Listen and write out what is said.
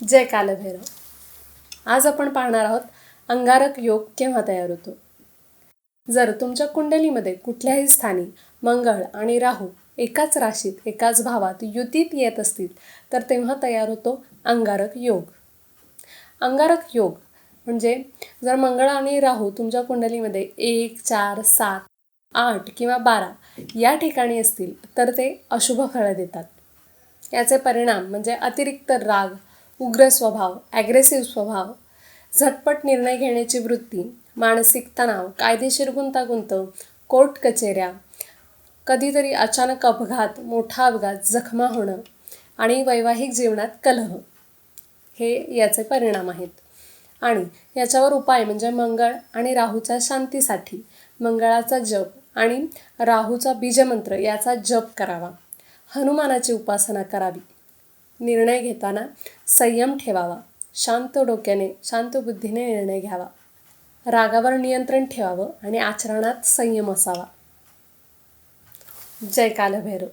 जय कालभैरव. आज आपण पाहणार आहोत अंगारक योग केव्हा तयार होतो? जर तुमच्या कुंडलीमध्ये कुठल्याही स्थानी मंगळ आणि राहू एकाच राशीत एकाच भावात युतीत येत असतील तर तेव्हा तयार होतो अंगारक योग. अंगारक योग म्हणजे जर मंगळ आणि राहू तुमच्या कुंडलीमध्ये एक चार सात आठ किंवा बारा या ठिकाणी असतील तर ते अशुभ फळं देतात. याचे परिणाम म्हणजे अतिरिक्त राग उग्र स्वभाव ॲग्रेसिव्ह स्वभाव झटपट निर्णय घेण्याची वृत्ती मानसिक तणाव कायदेशीर गुंतागुंत कोर्ट कचेऱ्या कधीतरी अचानक अपघात मोठा अपघात जखमा होणं आणि वैवाहिक जीवनात कलह. हे याचे परिणाम आहेत. आणि याच्यावर उपाय म्हणजे मंगळ आणि राहूच्या शांतीसाठी मंगळाचा जप आणि राहूचा बीजमंत्र याचा जप करावा. हनुमानाची उपासना करावी. निर्णय घेताना संयम ठेवावा. शांत डोक्याने शांत बुद्धीने निर्णय घ्यावा. रागावर नियंत्रण ठेवावं आणि आचरणात संयम असावा. जय कालभैरव.